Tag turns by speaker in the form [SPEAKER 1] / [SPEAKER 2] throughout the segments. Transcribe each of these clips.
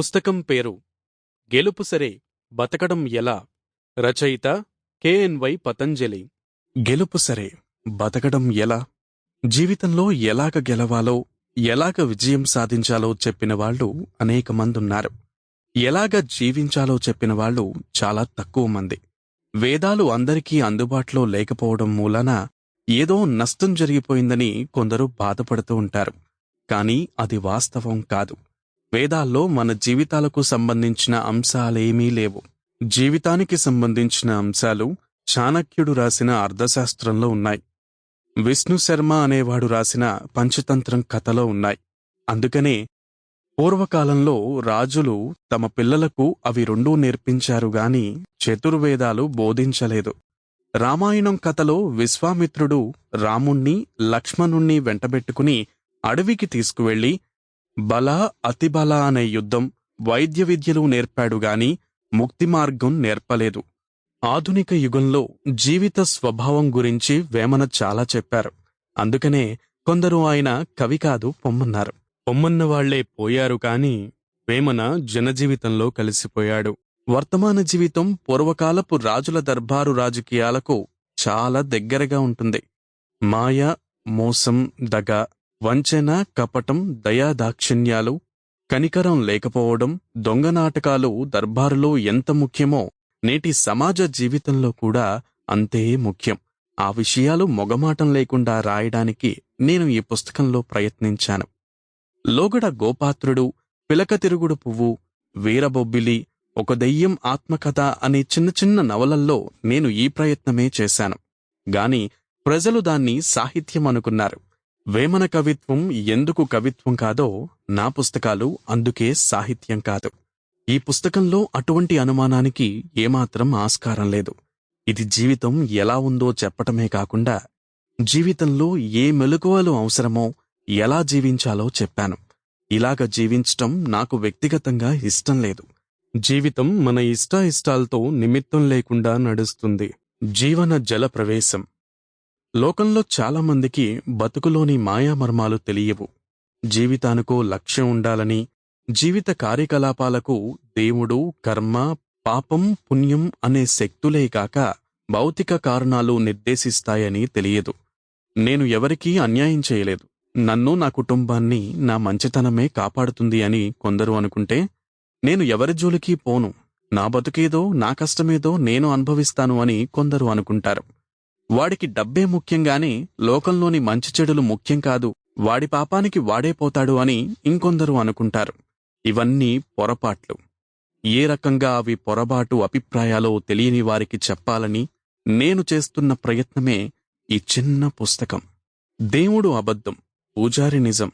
[SPEAKER 1] పుస్తకం పేరు. గెలుపు సరే బతకడం ఎలా? రచయిత కెఎన్వై పతంజలి. గెలుపు సరే బతకడం ఎలా? జీవితంలో ఎలాగ గెలవాలో ఎలాగ విజయం సాధించాలో చెప్పిన వాళ్ళు అనేక మందున్నారు ఎలాగ జీవించాలో చెప్పిన వాళ్ళు చాలా తక్కువ మంది. వేదాలు అందరికీ అందుబాటులో లేకపోవడం మూలన ఏదో నష్టం జరిగిపోయిందని కొందరు బాధపడుతూ ఉంటారు. కానీ అది వాస్తవం కాదు. వేదాల్లో మన జీవితాలకు సంబంధించిన అంశాలేమీ లేవు. జీవితానికి సంబంధించిన అంశాలు చాణక్యుడు రాసిన అర్థశాస్త్రంలో ఉన్నాయి. విష్ణు శర్మ అనేవాడు రాసిన పంచతంత్రం కథలో ఉన్నాయి. అందుకనే పూర్వకాలంలో రాజులు తమ పిల్లలకు అవి రెండూ నేర్పించారు గాని చతుర్వేదాలు బోధించలేదు. రామాయణం కథలో విశ్వామిత్రుడు రాముణ్ణి లక్ష్మణుణ్ణి వెంటబెట్టుకుని అడవికి తీసుకువెళ్ళి బల అతిబల అనే యుద్ధం వైద్య విద్యలు నేర్పాడుగాని ముక్తిమార్గం ముక్తి మార్గం నేర్పలేదు. ఆధునిక యుగంలో జీవిత స్వభావం గురించి వేమన చాలా చెప్పారు. అందుకనే కొందరు ఆయన కవి కాదు పొమ్మన్నారు. పొమ్మన్న వాళ్ళే పోయారు కాని వేమన జనజీవితంలో కలిసిపోయాడు. వర్తమాన జీవితం పూర్వకాలపు రాజుల దర్బారు రాజకీయాలకు చాలా దగ్గరగా ఉంటుంది. మాయ మోసం దగ వంచన కపటం దయాదాక్షిణ్యాలు కనికరం లేకపోవడం దొంగ నాటకాలు దర్బారులో ఎంత ముఖ్యమో నేటి సమాజ జీవితంలో కూడా అంతే ముఖ్యం. ఆ విషయాలు మొగమాటం లేకుండా రాయడానికి నేను ఈ పుస్తకంలో ప్రయత్నించాను. లోగడ గోపాత్రుడు పిలకతిరుగుడు పువ్వు వీరబొబ్బిలి ఒక దెయ్యం ఆత్మకథ అనే చిన్న చిన్న నవలల్లో నేను ఈ ప్రయత్నమే చేశాను. గాని ప్రజలు దాన్ని సాహిత్యం అనుకున్నారు. వేమన కవిత్వం ఎందుకు కవిత్వం కాదో నా పుస్తకాలు అందుకే సాహిత్యం కాదు. ఈ పుస్తకంలో అటువంటి అనుమానానికి ఏమాత్రం ఆస్కారం లేదు. ఇది జీవితం ఎలా ఉందో చెప్పటమే కాకుండా జీవితంలో ఏ మెలకువలు అవసరమో ఎలా జీవించాలో చెప్పాను. ఇలాగ జీవించటం నాకు వ్యక్తిగతంగా ఇష్టం లేదు. జీవితం మన ఇష్టాయిష్టాలతో నిమిత్తం లేకుండా నడుస్తుంది. జీవన జల ప్రవేశం. లోకంలో చాలామందికి బతుకులోని మాయామర్మాలు తెలియవు. జీవితానికో లక్ష్యం ఉండాలని జీవిత కార్యకలాపాలకు దేవుడు కర్మ పాపం పుణ్యం అనే శక్తులే కాక భౌతిక కారణాలు నిర్దేశిస్తాయని తెలియదు. నేను ఎవరికీ అన్యాయం చేయలేదు. నన్ను నా కుటుంబాన్ని నా మంచితనమే కాపాడుతుంది అని కొందరు అనుకుంటే నేను ఎవరి జోలికి పోను? నా బతుకేదో నా కష్టమేదో నేను అనుభవిస్తాను అని కొందరు అనుకుంటారు. వాడికి డబ్బే ముఖ్యంగాని లోకంలోని మంచి చెడులు ముఖ్యం కాదు వాడి పాపానికి వాడే పోతాడు అని ఇంకొందరు అనుకుంటారు. ఇవన్నీ పొరపాట్లు. ఏ రకంగా అవి పొరబాటు అభిప్రాయాలో తెలియని వారికి చెప్పాలని నేను చేస్తున్న ప్రయత్నమే ఈ చిన్న పుస్తకం. దేవుడు అబద్ధం పూజారి నిజం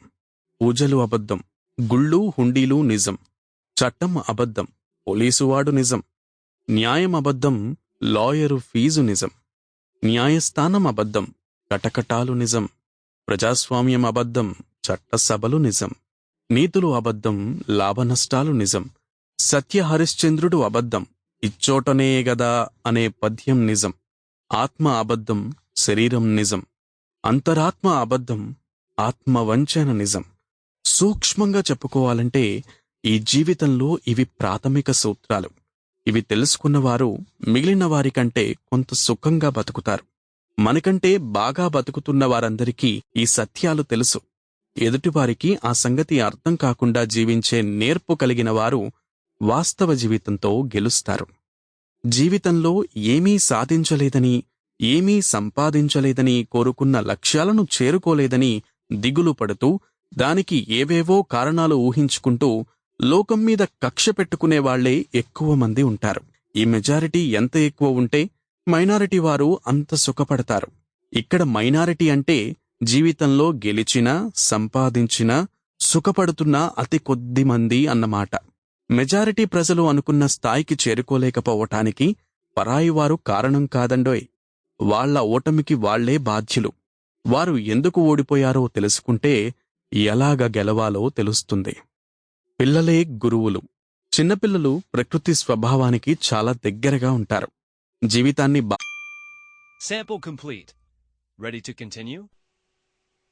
[SPEAKER 1] పూజలు అబద్ధం గుళ్ళు హుండీలు నిజం చట్టం అబద్ధం పోలీసువాడు నిజం న్యాయం అబద్ధం లాయరు ఫీజు నిజం. న్యాయస్థానం అబద్ధం కటకటాలు నిజం ప్రజాస్వామ్యం అబద్ధం చట్టసభలు నిజం నీతులు అబద్ధం లాభనష్టాలు నిజం సత్య హరిశ్చంద్రుడు అబద్ధం ఇచ్చోటనే గదా అనే పద్యం నిజం ఆత్మ అబద్ధం శరీరం నిజం అంతరాత్మ అబద్ధం ఆత్మవంచన నిజం. సూక్ష్మంగా చెప్పుకోవాలంటే ఈ జీవితంలో ఇవి ప్రాథమిక సూత్రాలు. ఇవి తెలుసుకున్నవారు మిగిలిన వారికంటే కొంత సుఖంగా బతుకుతారు. మనకంటే బాగా బతుకుతున్న వారందరికీ ఈ సత్యాలు తెలుసు. ఎదుటివారికి ఆ సంగతి అర్థం కాకుండా జీవించే నేర్పు కలిగిన వారు వాస్తవ జీవితంతో గెలుస్తారు. జీవితంలో ఏమీ సాధించలేదని ఏమీ సంపాదించలేదని కోరుకున్న లక్ష్యాలను చేరుకోలేదని దిగులు పడుతూ దానికి ఏవేవో కారణాలు ఊహించుకుంటూ లోకం మీద కక్ష పెట్టుకునేవాళ్ళే ఎక్కువ మంది ఉంటారు. ఈ మెజారిటీ ఎంత ఎక్కువ ఉంటే మైనారిటీ వారు అంత సుఖపడతారు. ఇక్కడ మైనారిటీ అంటే జీవితంలో గెలిచినా సంపాదించినా సుఖపడుతున్న అతి కొద్ది మంది అన్నమాట. మెజారిటీ ప్రజలు అనుకున్న స్థాయికి చేరుకోలేకపోవటానికి పరాయివారు కారణం కాదండోయ్. వాళ్ళ ఓటమికి వాళ్ళే బాధ్యులు. వారు ఎందుకు ఓడిపోయారో తెలుసుకుంటే ఎలాగ గెలవాలో తెలుస్తుంది. పిల్లలే గురువులు చిన్నపిల్లలు ప్రకృతి స్వభావానికి చాలా దగ్గరగా ఉంటారు జీవితాన్ని బా
[SPEAKER 2] Sample complete. Ready to continue?